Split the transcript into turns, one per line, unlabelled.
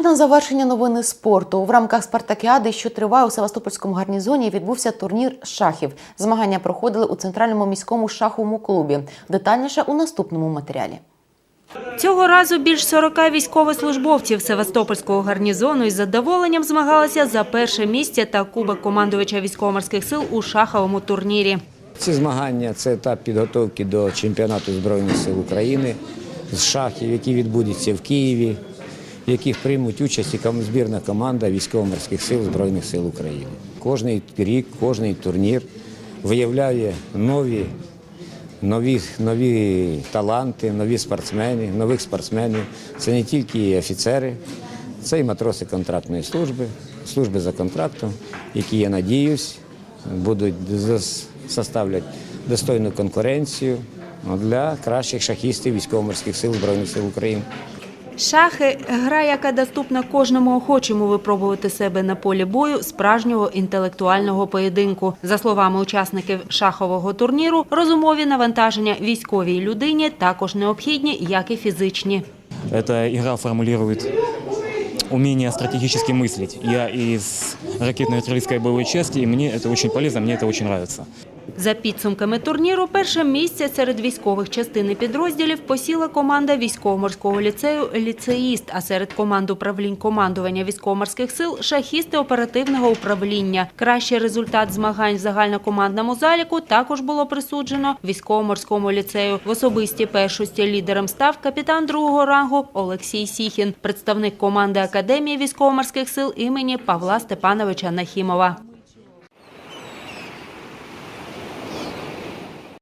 на завершення новини спорту. В рамках спартакіади, що триває у Севастопольському гарнізоні, відбувся турнір шахів. Змагання проходили у центральному міському шаховому клубі. Детальніше у наступному матеріалі.
Цього разу більш 40 військовослужбовців Севастопольського гарнізону із задоволенням змагалися за перше місце та кубок командувача військово-морських сил у шаховому турнірі.
Ці змагання це етап підготовки до чемпіонату Збройних сил України з шахів, який відбудеться в Києві, яких приймуть участь і збірна команда військово-морських сил Збройних сил України. Кожний рік, кожний турнір виявляє нові, нові, нові таланти, нові спортсмени, нових спортсменів. Це не тільки офіцери, це і матроси контрактної служби, служби за контрактом, які, я надіюсь, будуть составлять достойну конкуренцію для кращих шахістів військово-морських сил Збройних сил України.
Шахи гра, яка доступна кожному охочому випробувати себе на полі бою справжнього інтелектуального поєдинку. За словами учасників шахового турніру, розумові навантаження військовій людині також необхідні, як і фізичні.
Эта игра формулирует умение стратегически мыслить. Я из ракетно-артиллерийской боевой части, и мне это очень полезно, мне это очень нравится.
За підсумками турніру, перше місце серед військових частин підрозділів посіла команда військово-морського ліцею «Ліцеїст», а серед команд управлінь командування військово-морських сил – шахісти оперативного управління. Кращий результат змагань в загальнокомандному заліку також було присуджено військово-морському ліцею. В особистій першості лідером став капітан другого рангу Олексій Сіхін, представник команди Академії військово-морських сил імені Павла Степановича Нахімова.